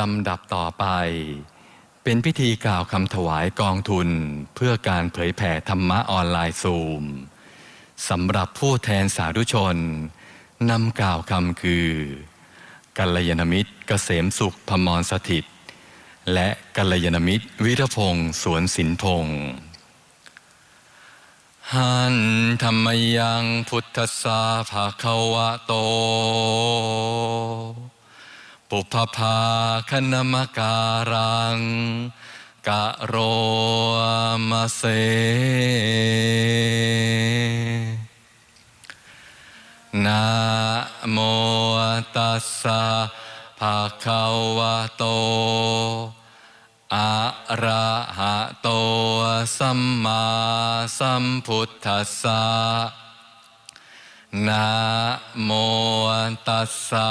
ลำดับต่อไป เป็นพิธีกล่าวคำถวายกองทุนเพื่อการเผยแผ่ธรรมะออนไลน์ซูมสำหรับผู้แทนสาธุชนนำกล่าวคำคือ กัลยาณมิตรเกษมสุขพมรสถิต และกัลยาณมิตรวิรพงศ์สวนสินพงศ์หันธรรมยังพุทธสาภาควะโต ปุพพาคณมการังกะโรมาเซนะโมตัสสะภะคะวะโต อะระหะโต สัมมาสัมพุทธัสสะนะโมตัสสะ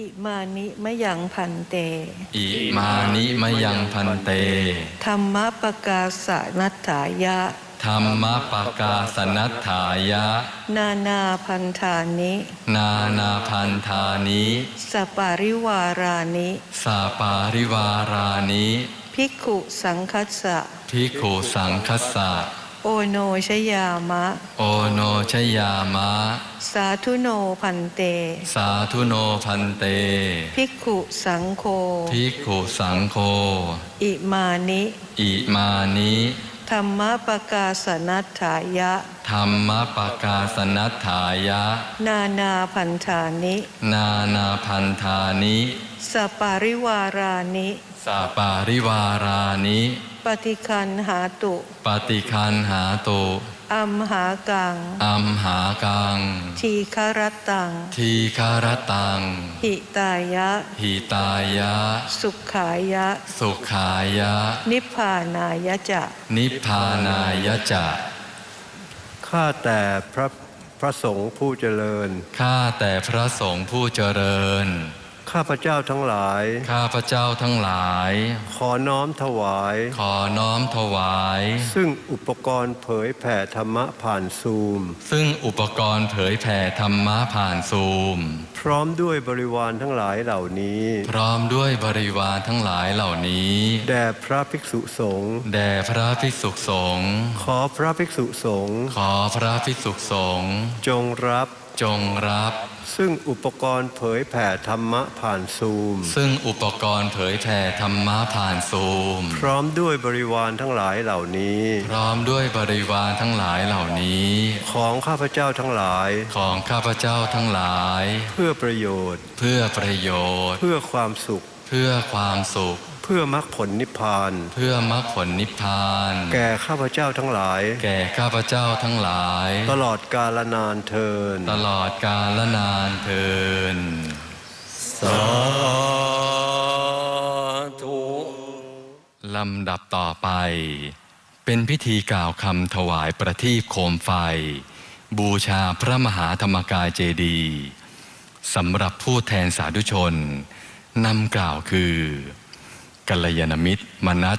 อิมานิมะยังพันเต อิมานิมะยังพันเต ธรรมปกาสะนัตถายะ ธรรมปกาสนัตถายะ นานาพันธานิ นานาพันธานิสปาริวารานิสาปาริวารานิ ภิกขุสังคัสสะ ภิกขุสังคสะ โอโนชยามะ โอโนชยามะ สาธุโนพันเต สาธุโนพันเต ภิกขุสังโฆ ภิกขุสังโฆ อิมานิ อิมานิ ธรรมปกาสนัตถายะ ธรรมปกาสนัตถายะ นานาพันธานิ นานาพันธานิ สปาริวารานิ สาปาริวารานิปฏิคันหาตุ ปฏิคันหาตุอัมหากัง อัมหากัง ทีคารตัง ทีคารตัง หิตายะ หิตายะ สุขายะ สุขายะ นิพพานายะจะ นิพพานายะจะ ข้าแต่พระพระสงฆ์ผู้เจริญ ข้าแต่พระสงฆ์ผู้เจริญ ข้าพระเจ้าทั้งหลาย ข้าพระเจ้าทั้งหลาย ขอน้อมถวาย ขอน้อมถวาย ซึ่งอุปกรณ์เผยแผ่ธรรมะผ่านซูม ซึ่งอุปกรณ์เผยแผ่ธรรมะผ่านซูม พร้อมด้วยบริวารทั้งหลายเหล่านี้ พร้อมด้วยบริวารทั้งหลายเหล่านี้ แด่พระภิกษุสงฆ์ แด่พระภิกษุสงฆ์ ขอพระภิกษุสงฆ์ ขอพระภิกษุสงฆ์ จงรับ จงรับ ซึ่งอุปกรณ์เผยแผ่ธรรมะผ่านซูม ซึ่งอุปกรณ์เผยแผ่ธรรมะผ่านซูม พร้อมด้วยบริวารทั้งหลายเหล่านี้ พร้อมด้วยบริวารทั้งหลายเหล่านี้ ของข้าพเจ้าทั้งหลาย ของข้าพเจ้าทั้งหลาย เพื่อประโยชน์ เพื่อประโยชน์ เพื่อความสุข เพื่อความสุขเพื่อมรรคผลนิพพาน เพื่อมรรคผลนิพพาน แก่ข้าพเจ้าทั้งหลาย แก่ข้าพเจ้าทั้งหลาย ตลอดกาลนานเทิน ตลอดกาลนานเทินสาธุลำดับต่อไป เป็นพิธีกล่าวคำถวายประทีปโคมไฟ บูชาพระมหาธรรมกายเจดีย์สำหรับผู้แทนสาธุชนนำกล่าวคือ กัลยาณมิตร มนัส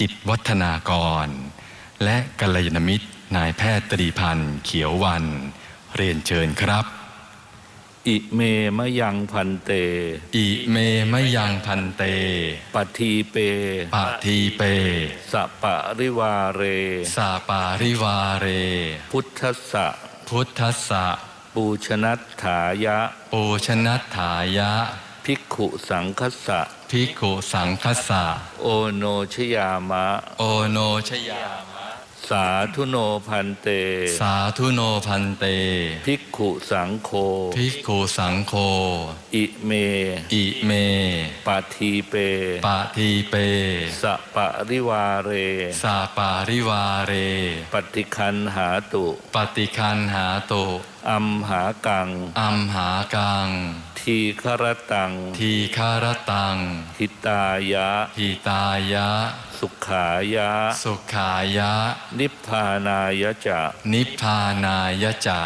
จิตวัฒนากร และกัลยาณมิตรนายแพทย์ตรีพันธ์เขียววัน เรียนเชิญครับ อิเมมะยังพันเต อิเมมะยังพันเตปทีเปปะทีเปสะปะริวาเรสาปาริวาเร พุทธัสสะพุทธัสสะปูชนัตถายะ ปูชนัตถายะ ภิกขุสังคัสสะ ภิกขุสังคสะ โอโนชยามะ โอโนชยาสาธุโนพันเต สาธุโนพันเต ภิกขุสังโฆ ภิกขุสังโฆ อิเม อิเมปทีเปปะทีเป สะปะริวาเร สาปาริวาเร ปฏิคันหาตุ ปฏิคันหาตุ อัมหากัง อัมหากัง ทีครตัง ทีคารตัง หิตายะ หิตายะสสุขายะ สุขายะ นิพพานายะจะ นิพพานายะจะ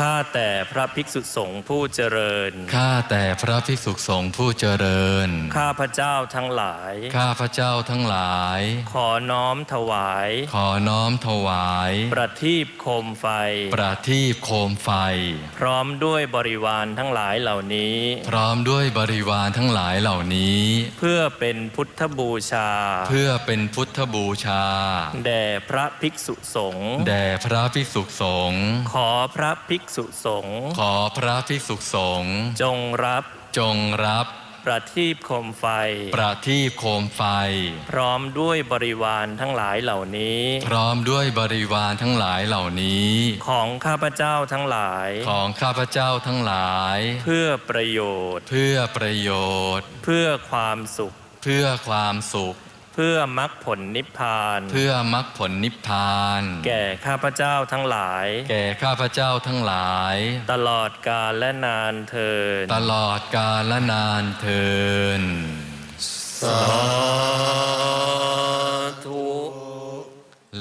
ข้าแต่พระภิกษุสงฆ์ผู้เจริญ ข้าแต่พระภิกษุสงฆ์ผู้เจริญ ข้าพระเจ้าทั้งหลาย ข้าพระเจ้าทั้งหลาย ขอน้อมถวาย ขอน้อมถวาย ประทีปโคมไฟ ประทีปโคมไฟ พร้อมด้วยบริวารทั้งหลายเหล่านี้ พร้อมด้วยบริวารทั้งหลายเหล่านี้ เพื่อเป็นพุทธบูชา เพื่อเป็นพุทธบูชา แด่พระภิกษุสงฆ์ แด่พระภิกษุสงฆ์ ขอพระภิกษุสงฆ์ขอพระภิกษุสงฆ์จงรับจงรับประทีปโคมไฟ ประทีปโคมไฟ พร้อมด้วยบริวารทั้งหลายเหล่านี้ พร้อมด้วยบริวารทั้งหลายเหล่านี้ ของข้าพเจ้าทั้งหลาย ของข้าพเจ้าทั้งหลาย เพื่อประโยชน์ เพื่อประโยชน์ เพื่อความสุข เพื่อความสุข เพื่อมรรคผลนิพพาน เพื่อมรรคผลนิพพาน แก่ข้าพเจ้าทั้งหลาย แก่ข้าพเจ้าทั้งหลาย ตลอดกาลและนานเทินตลอดกาลและนานเทินสาธุ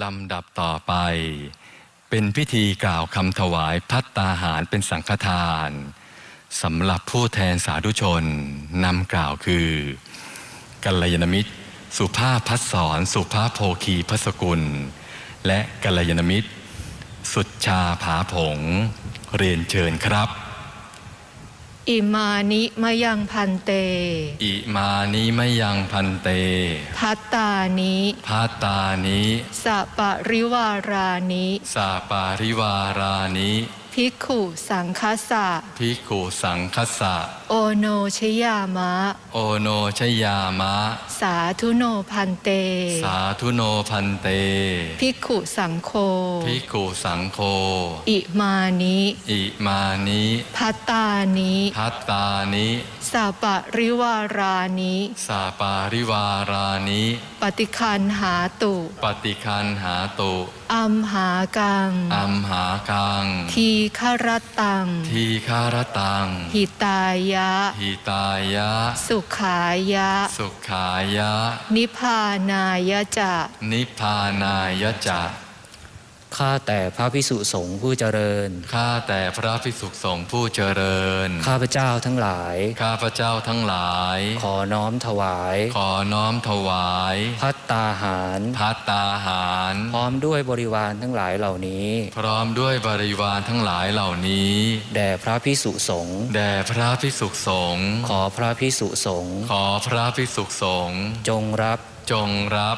ลำดับต่อไป เป็นพิธีกล่าวคำถวายพัตตาหารเป็นสังฆทานสำหรับผู้แทนสาธุชนนำกล่าวคือกัลยาณมิตร สุภาพพัฒสอนสุภาพโพคีพัสกุล และกัลยาณมิตร สุดชาผาผง เรียนเชิญครับ อิมานิมะยังพันเต อิมานิมะยังพันเตพัตตานิพัตตานิสะปะริวารานิสาปาริวารานิภิกขุสังคสะภิกขุสังคสะ โอโนชยามะ โอโนชยามะ สาธุโนพันเต สาธุโนพันเต ภิกขุสังโฆ ภิกขุสังโฆ อิมานิ อิมานิพัตตานิพัตตานิสะปะริวารานิสาปาริวารานิปฏิคันหาตุ ปฏิคันหาตุอัมหากังอัมหากัง ทีฆรตัง ทีคารตัง หิตายะหิตายะ สุขายะ สุขายะ นิพพานายะจะ นิพพานายจะ ข้าแต่พระพิสุสงฆ์ผู้เจริญ ข้าแต่พระภิกษุสงฆ์ผู้เจริญ ข้าพเจ้าทั้งหลาย ข้าพเจ้าทั้งหลาย ขอน้อมถวาย ขอน้อมถวาย พัตตาหาร พัตตาหาร พร้อมด้วยบริวารทั้งหลายเหล่านี้ พร้อมด้วยบริวารทั้งหลายเหล่านี้ แด่พระพิสุสงฆ์ แด่พระภิกษุสงฆ์ ขอพระพิสุสงฆ์ ขอพระภิกษุสงฆ์ จงรับ จงรับ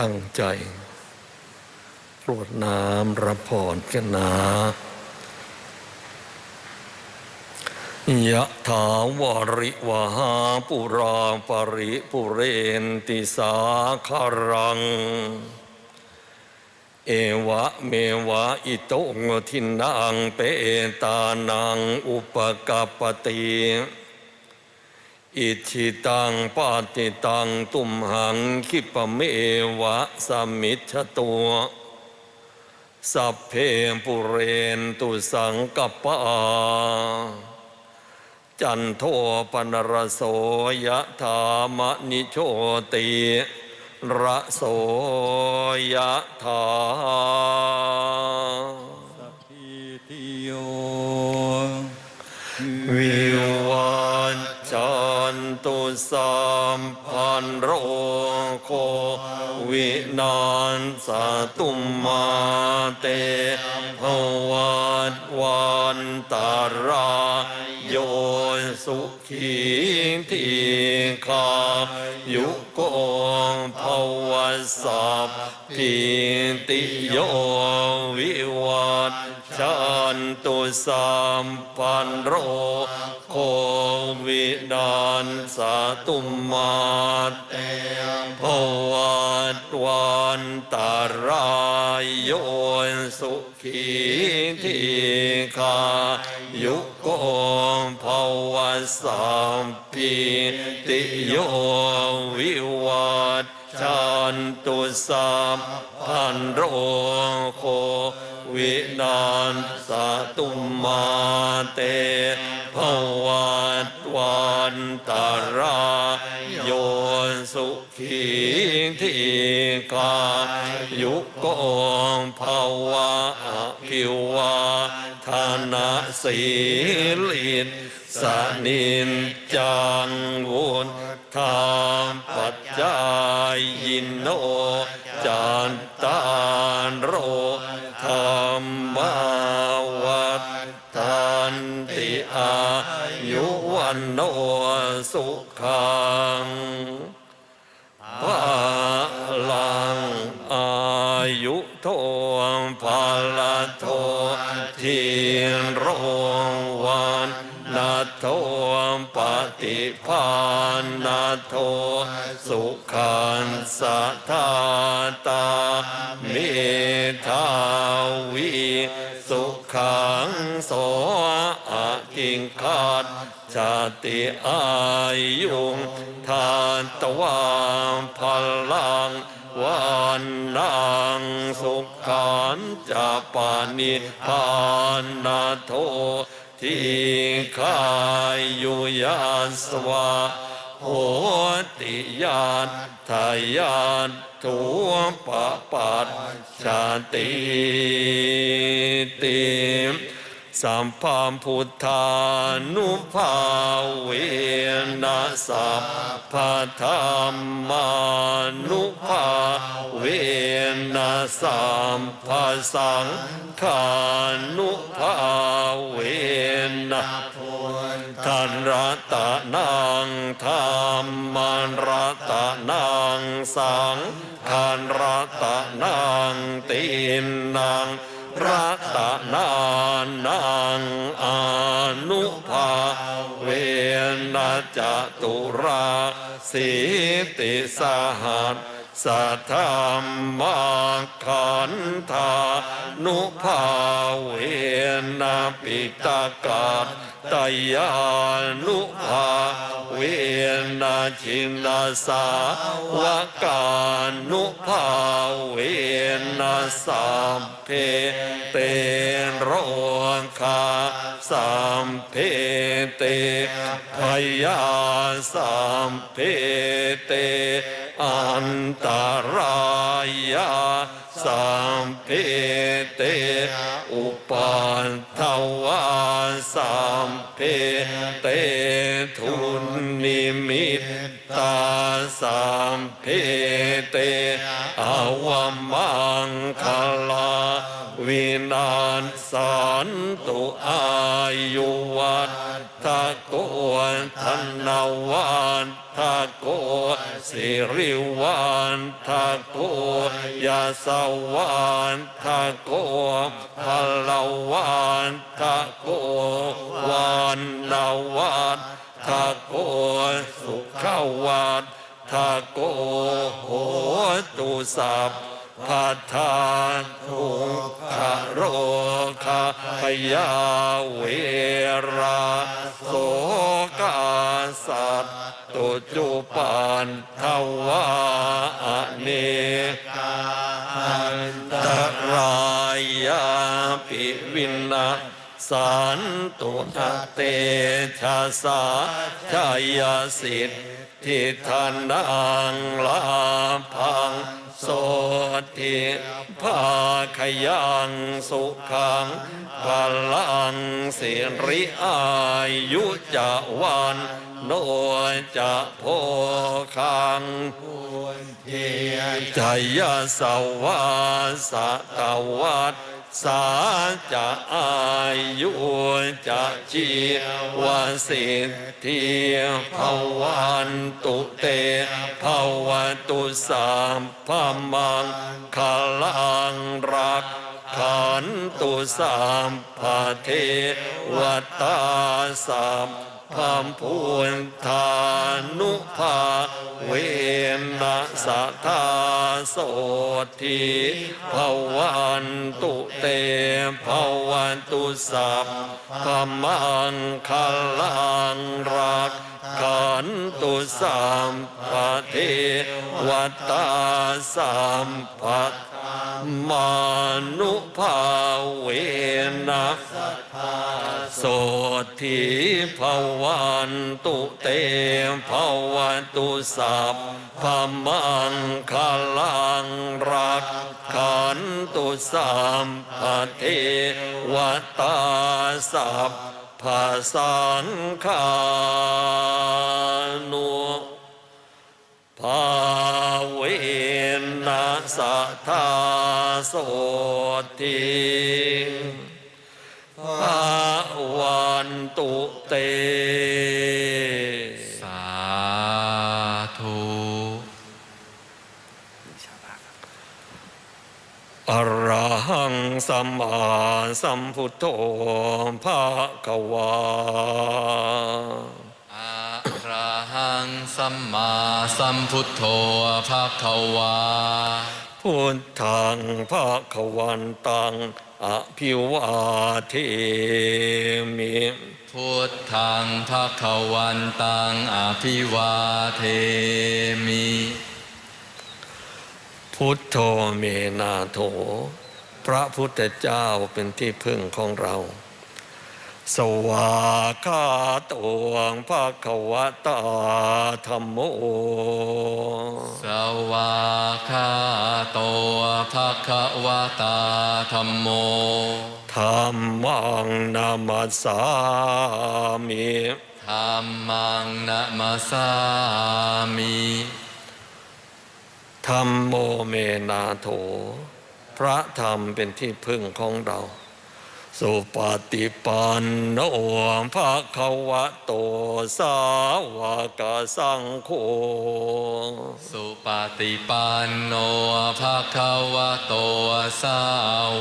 ตั้งใจกรวดน้ำรับพรกันนะยะถาวาริวหาปุราปริปุเรนติสาคารัง เอวะเมวะอิโตงทินังเปตานังอุปกปปติ อิชิตังปาติตังตุมหังคิปะเมวะสมมิชตัวสัพเพปุเรนตุสังกัปาจันโทปนรโสยะธามนิโชติระโสยะธา ตุสัมพันโรโควินานสตุมมาเตภวันวันตารายโยสุขีทีคายุ โกภวสัพพิตโยวิวัตชันตุสัมปันโรโควิดานสาตุมาเตภวัตวันตารายโยสุขีทีคา โกภวสัมปีติโยวิวัตชันตุสัมพันโรโควินานสตุมาเตภวัตวันตารายโยสุขีทีกายุโกภวะอภิวา ทานาสีลินสนินจังวุนธรรมปัจจายยินโนจันตารโรธรรมาวัฏทันติอายุวันโนสุขัง โทปฏิภาณโทสุขันสัทธาตาเมทาวีสุขังโสอากิงคัดชาติอายุงทานตวามพลังวันนังสุขันจะปานิพานาโท ทีขายุยาสวะโหติยานทายานทุปปัตชาติติ สัมพามพุทธานุภาเวนะสัพพธรรมานุภาเวนะสัมภะสังฆานุภาเวนะทันรัตนังธรรมันรัตนังสังขันรัตนังตินนัง ตนานังอนุภาเวนะจตุราสีติสหัสสัทธรรมาขันธานุภาเวนะปิตากา ตยานุภาเวนะชินาสาวกานุภาเวนะสัมเพเตโรคาสัมเพเตพยาสัมเพเตอันตรายาสัมเพเตอุปันทวา สัมเพเตทุนนิมิตตาสัมเพเตอวมังคลา นาศสันตุอายุวัตทะโกธนวันทะโกสิริวันทะโกยาสวันทะโกพลวันทะโกวันนาวันทะโกสุขวัตทะโกโหตุสัพ พัทธาทุกขโรคาพยาเวราโสกาสัตตุจุปันทวาเนกาตรายาปิวินาสันตุทเตชะสาชายสิทธิทานังลาพัง โสติภาคยังสุขังพลังสิริอายุจะวันโนจะโพคังใจยสวาสะตวัต สาจะอายุจะเชีวสิทธิภวันตุเตภวตุสามพมังคลังรักขันตุสามพาเทวตาสาม พามพูนทานุภาเวนะสัทธาโสทีภวันตุเตภวันตุสัพพมังคลังรักขันตุสามพาเทวตาสามพัท มานุภาเวนะโสทิภวันตุเตภวันตุสัพพมังคลังรักขันตุสัมปเทวตาสัพพสังคานุ ภาเวนัสทธาโสติภาวันตุเต สาธุอรหังสัมมาสัมพุทโธภาควาอะระหั งสัมมาสัมพุทโธภาควาพุทธังภาควันตังอภิวาเทมิพุทธังภาควันตังอภิวาเทมิพุทโธเมนาโถ พระพุทธเจ้าเป็นที่พึ่งของเรา สวากขาตวงภาควตาธรรมโมสวาคาโตภาควตาธรรมโมธรรมังนามัสสามิธรรมังนะมาสามิธรรมโมเมนาโถ พระธรรมเป็นที่พึ่งของเรา สุปฏิปันโนภาควะโตสาวกสังโฆ สุปฏิปันโนภาควะโตสา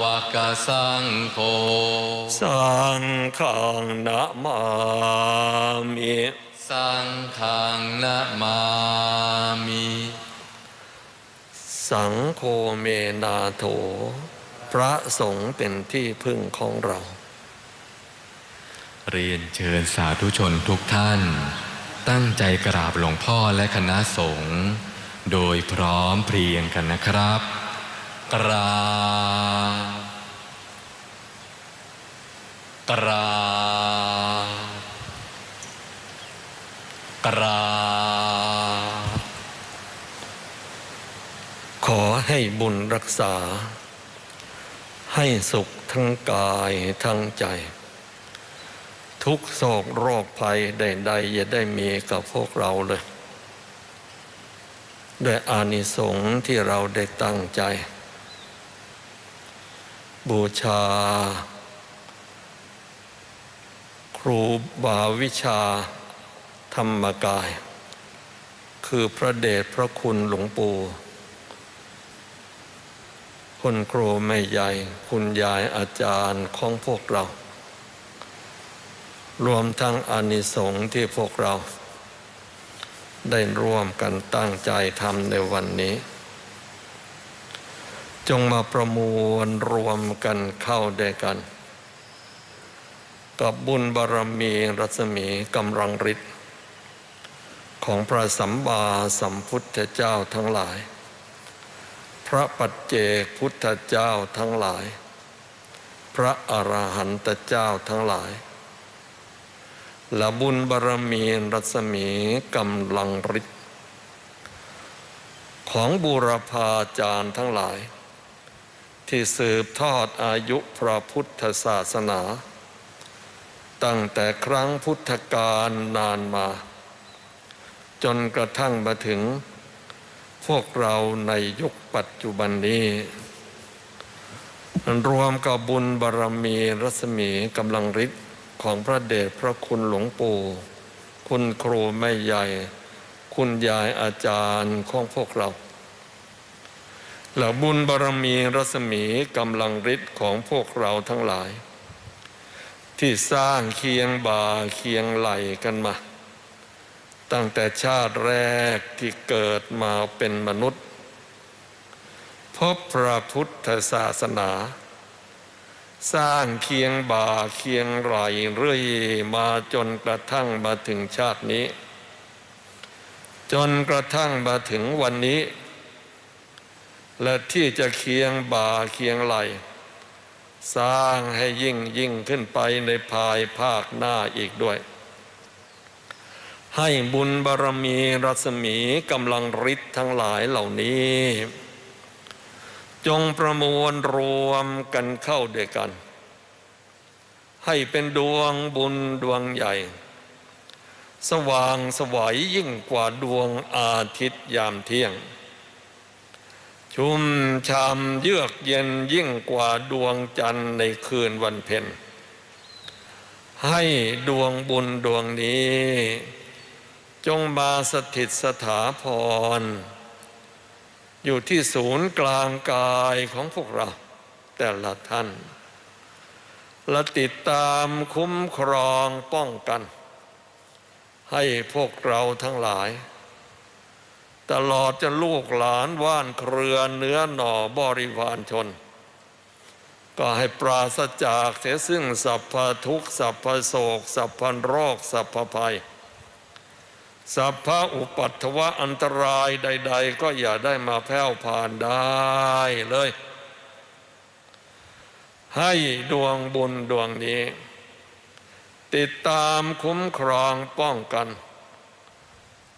วกสังโฆ สังฆังนะมามิสังฆังนะมามิ สังโฆเมนาโถ พระสงฆ์เป็นที่พึ่งของเรา เรียนเชิญสาธุชนทุกท่าน ตั้งใจกราบหลวงพ่อและคณะสงฆ์โดยพร้อมเพรียงกันนะครับ กราบกราบกราบขอให้บุญรักษา ให้สุขทั้งกายทั้งใจ ทุกโศกโรคภัยใดๆอย่าได้มีกับพวกเราเลย ด้วยอานิสงส์ที่เราได้ตั้งใจ บูชา ครูบาวิชาธรรมกาย คือพระเดชพระคุณหลวงปู่ คุณครูแม่ใหญ่ คุณยายอาจารย์ของพวกเรา รวมทั้งอานิสงส์ที่พวกเรา ได้ร่วมกันตั้งใจทำในวันนี้ จงมาประมวลรวมกันเข้าด้วยกัน กับบุญบารมีรัศมีกำลังฤทธิ์ของพระสัมมาสัมพุทธเจ้าทั้งหลาย ระปัจเจกพุทธเจ้าทั้งหลาย พระอรหันตเจ้าทั้งหลาย และบุญบารมีรัศมีกำลังฤทธิ์ของบูรพาจารย์ทั้งหลาย ที่สืบทอดอายุพระพุทธศาสนา ตั้งแต่ครั้งพุทธกาลนานมา จนกระทั่งมาถึง พวกเราในยุคปัจจุบันนี้รวมกับบุญบารมีรัศมีกำลังฤทธิ์ของพระเดชพระคุณหลวงปู่ คุณครูแม่ใหญ่ คุณยายอาจารย์ของพวกเราและบุญบารมีรัศมีกำลังฤทธิ์ของพวกเราทั้งหลาย ที่สร้างเคียงบ่าเคียงไหลกันมา ตั้งแต่ชาติแรกที่เกิดมาเป็นมนุษย์ พบพระพุทธศาสนา สร้างเคียงบ่าเคียงไหลเรื่อยมาจนกระทั่งมาถึงชาตินี้ จนกระทั่งมาถึงวันนี้ และที่จะเคียงบ่าเคียงไหล สร้างให้ยิ่งยิ่งขึ้นไปในภายภาคหน้าอีกด้วย ให้บุญบารมีรัศมีกำลังฤทธิ์ทั้งหลายเหล่านี้ จงประมวลรวมกันเข้าด้วยกัน ให้เป็นดวงบุญดวงใหญ่ สว่างสวัยยิ่งกว่าดวงอาทิตย์ยามเที่ยง ชุ่มชามเยือกเย็นยิ่งกว่าดวงจันทร์ในคืนวันเพ็ญให้ดวงบุญดวงนี้ จงมาสถิตสถาพร อยู่ที่ศูนย์กลางกายของพวกเรา แต่ละท่าน และติดตามคุ้มครองป้องกัน ให้พวกเราทั้งหลาย ตลอดจะลูกหลานว่านเครือเนื้อหน่อบริวารชน ก็ให้ปราศจากเสียซึ่งสัพพทุกสัพพโศกสัพพโรคสัพพภัย สัพพะอุปัตถวะอันตรายใด ๆ ก็อย่าได้มาแผ่วผ่านได้เลย ให้ดวงบุญดวงนี้ ติดตามคุ้มครองป้องกัน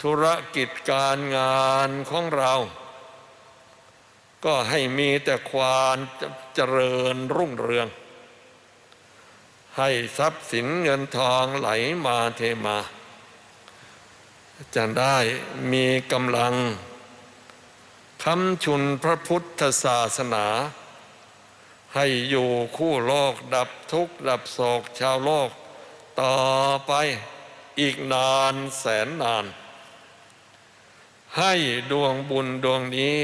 ธุรกิจการงานของเรา ก็ให้มีแต่ความเจริญรุ่งเรือง ให้ทรัพย์สินเงินทองไหลมาเทมา จะได้มีกำลังคำชุนพระพุทธศาสนา ให้อยู่คู่โลกดับทุกข์ ดับโศกชาวโลก ต่อไปอีกนานแสนนาน ให้ดวงบุญดวงนี้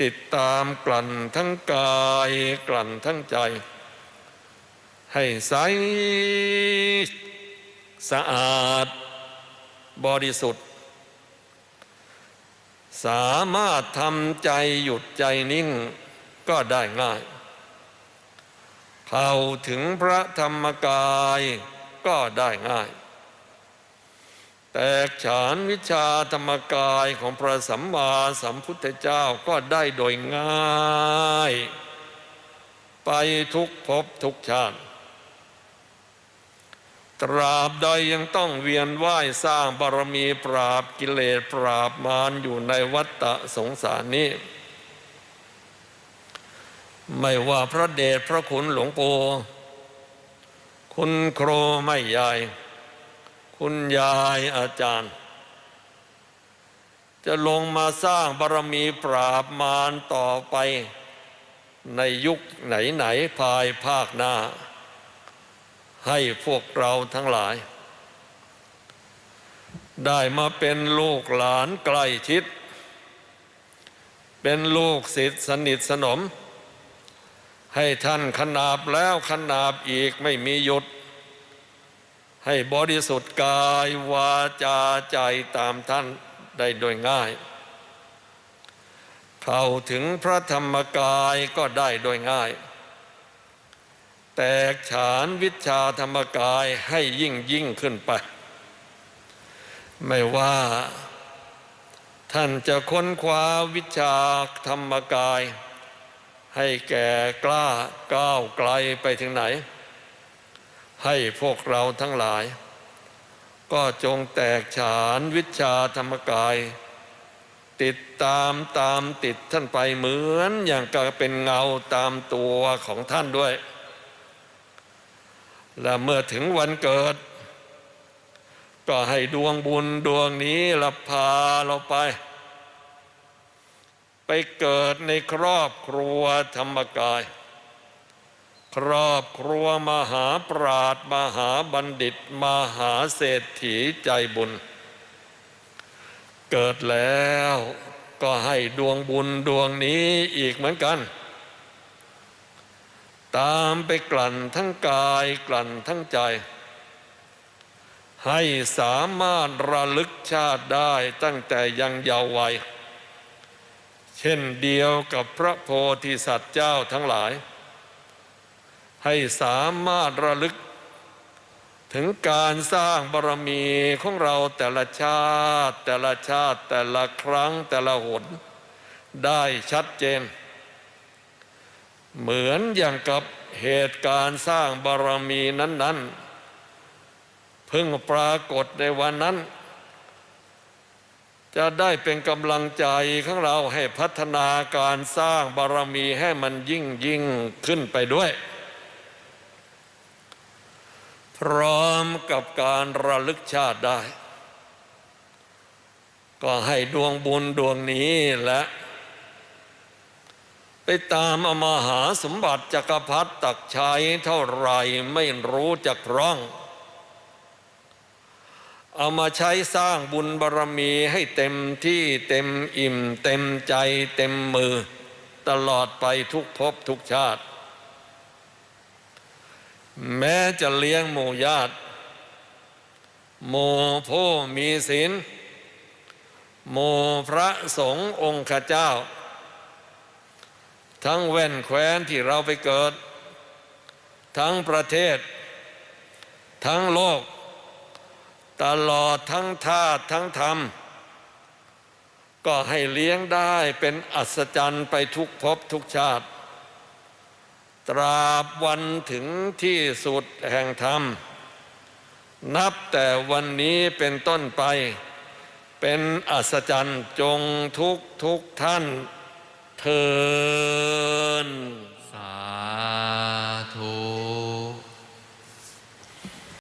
ติดตามกลั่นทั้งกายกลั่นทั้งใจ ให้ใสสะอาดบริสุทธิ์ สามารถทำใจหยุดใจนิ่งก็ได้ง่าย เข้าถึงพระธรรมกายก็ได้ง่าย แตกฉานวิชาธรรมกายของพระสัมมาสัมพุทธเจ้าก็ได้โดยง่าย ไปทุกภพทุกชาติ ตราบใดยังต้องเวียนว่ายสร้างบารมีปราบกิเลสปราบมารอยู่ในวัฏฏะสงสารนี้ ไม่ว่าพระเดชพระคุณหลวงปู่คุณครูไม่ใหญ่คุณยายอาจารย์ จะลงมาสร้างบารมีปราบมารต่อไป ในยุคไหนไหนๆภายภาคหน้า ให้พวกเราทั้งหลาย ได้มาเป็นลูกหลานใกล้ชิด เป็นลูกศิษย์สนิทสนม ให้ท่านขนาบแล้วขนาบอีกไม่มีหยุด ให้บริสุทธิ์กายวาจาใจตามท่านได้โดยง่าย เข้าถึงพระธรรมกายก็ได้โดยง่าย แตกฉานวิชาธรรมกายให้ยิ่งยิ่งขึ้นไป ไม่ว่า ท่านจะค้นคว้าวิชาธรรมกาย ให้แก่กล้าก้าวไกลไปถึงไหน ให้พวกเราทั้งหลาย ก็จงแตกฉานวิชาธรรมกาย ติดตามตามติดท่านไปเหมือนอย่างกับเป็นเงาตามตัวของท่านด้วย และเมื่อถึงวันเกิด ก็ให้ดวงบุญดวงนี้ละพาเราไป ไปเกิดในครอบครัวธรรมกาย ครอบครัวมหาปราดมหาบัณฑิต มหาเศรษฐีใจบุญ เกิดแล้วก็ให้ดวงบุญดวงนี้อีกเหมือนกัน ตามไปกลั่นทั้งกายกลั่นทั้งใจ ให้สามารถระลึกชาติได้ตั้งแต่ยังเยาว์วัย เช่นเดียวกับพระโพธิสัตว์เจ้าทั้งหลาย ให้สามารถระลึก ถึงการสร้างบารมีของเราแต่ละชาติ แต่ละชาติแต่ละครั้งแต่ละหนได้ชัดเจน เหมือนอย่างกับเหตุการณ์สร้างบารมีนั้นๆ เพิ่งปรากฏในวันนั้น จะได้เป็นกำลังใจของเราให้พัฒนาการสร้างบารมีให้มันยิ่งยิ่งขึ้นไปด้วย พร้อมกับการระลึกชาติได้ ก็ให้ดวงบุญดวงนี้และ ไปตามเอามหาสมบัติจักรพรรดิตักชัยเท่าไรไม่รู้จักร่อง เอามาใช้สร้างบุญบารมีให้เต็มที่เต็มอิ่ม เต็มใจเต็มมือ ตลอดไปทุกภพทุกชาติ แม้จะเลี้ยงหมู่ญาติหมู่ผู้มีศีลหมู่พระสงฆ์องค์ข้าเจ้า ทั้งแว่นแคว้นที่เราไปเกิด ทั้งประเทศ ทั้งโลก ตลอดทั้งธาตุทั้งธรรม ก็ให้เลี้ยงได้เป็นอัศจรรย์ไปทุกภพทุกชาติ ตราบวันถึงที่สุดแห่งธรรม นับแต่วันนี้เป็นต้นไป เป็นอัศจรรย์จงทุกทุกท่าน เทินสาธุ